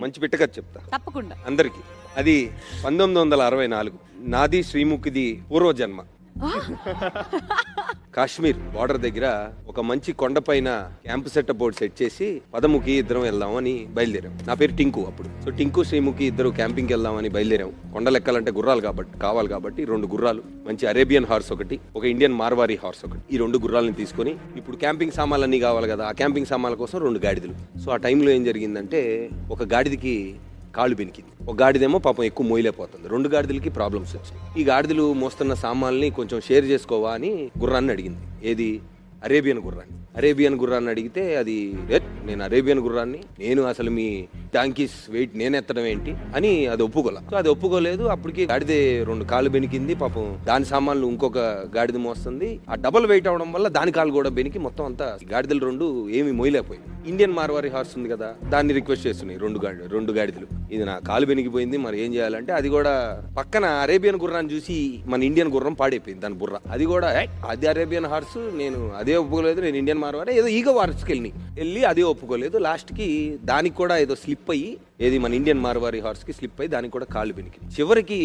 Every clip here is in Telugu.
మంచి పిట్టకథ చెప్తా. తప్పకుండా. అందరికి. అది పంతొమ్మిది వందల అరవై నాలుగు. నాది శ్రీముఖిది పూర్వజన్మ. కాశ్మీర్ బార్డర్ దగ్గర ఒక మంచి కొండపైన క్యాంప్ సెట్ బోర్డ్ సెట్ చేసి పదముఖి ఇద్దరం వెళ్దామని బయలుదేరాం. నా పేరు టింకు అప్పుడు. సో టింకు శ్రీముఖి ఇద్దరు క్యాంపింగ్కి వెళ్దామని బయలుదేరాం. కొండలెక్కాలంటే గుర్రాలు కాబట్టి కావాలి కాబట్టి రెండు గుర్రాలు. మంచి అరేబియన్ హార్స్ ఒకటి ఒక ఇండియన్ మార్వారీ హార్స్ ఒకటి. ఈ రెండు గుర్రాలను తీసుకొని ఇప్పుడు క్యాంపింగ్ సామాన్లు అన్ని కావాలి కదా ఆ క్యాంపింగ్ సామాన్ల కోసం రెండు గాడిదలు. సో ఆ టైంలో ఏం జరిగిందంటే ఒక గాడిదకి కాళ్ళు బెనికింది. ఒక గాడిదేమో పాపం ఎక్కువ మోయలేకపోతుంది. రెండు గాడిదలకి ప్రాబ్లమ్స్ వచ్చాయి. ఈ గాడిదలు మోస్తున్న సామాన్లని కొంచెం షేర్ చేసుకోవా అని గుర్రాన్ని అడిగింది. ఏది? అరేబియన్ గుర్రాన్ని. అరేబియన్ గుర్రాన్ని అడిగితే అది నేను అరేబియన్ గుర్రాన్ని నేను అసలు మీ డాంకీస్ వెయిట్ నేను ఎత్తడం ఏంటి? అని అది ఒప్పుకోలే. సో అది ఒప్పుకోలేదు. అప్పటికి గాడిద రెండు కాళ్ళు బెనికింది. పాపం దాని సామాన్లు ఇంకొక గాడిద మోస్తుంది. ఆ డబుల్ వెయిట్ అవడం వల్ల దాని కాలు కూడా బెనికి. మొత్తం అంతా గాడిదలు రెండు ఏమి మోయలేకపోయింది ఇండియన్ మార్వారి హార్స్ ఉంది కదా దాన్ని రిక్వెస్ట్ చేస్తున్నాయి రెండు గాడి రెండు గాడిదలు. ఇది నా కాలు బెనికిపోయింది. మరి ఏం చేయాలంటే అది కూడా పక్కన అరేబియన్ గుర్రాన్ని చూసి మన ఇండియన్ గుర్రం పాడైపోయింది దాని బుర్ర. అది కూడా అది అరేబియన్ హార్స్ నేను అదే ఒప్పుకోలేదు. నేను ఇండియన్ మార్వారి ఏదో ఈగో వార్స్కి వెళ్ళినాయి వెళ్ళి అదే ఒప్పుకోలేదు. లాస్ట్కి దానికి కూడా ఏదో స్లిప్ అయ్యి ఏది మన ఇండియన్ మార్వారి హార్స్కి స్లిప్ అయ్యి దానికి కూడా కాళ్ళు బెనికింది చివరికి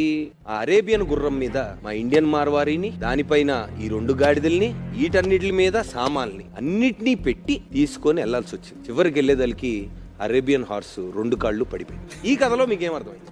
ఆ అరేబియన్ గుర్రం మీద మా ఇండియన్ మార్వారిని దానిపైన ఈ రెండు గాడిదల్ని వీటన్నిటి మీద సామాన్ని అన్నిటినీ పెట్టి తీసుకొని వెళ్ళాల్సి వచ్చింది. చివరికి వెళ్ళేదానికి అరేబియన్ హార్స్ రెండు కాళ్ళు పడిపోయింది. ఈ కథలో మీకేమర్థమైంది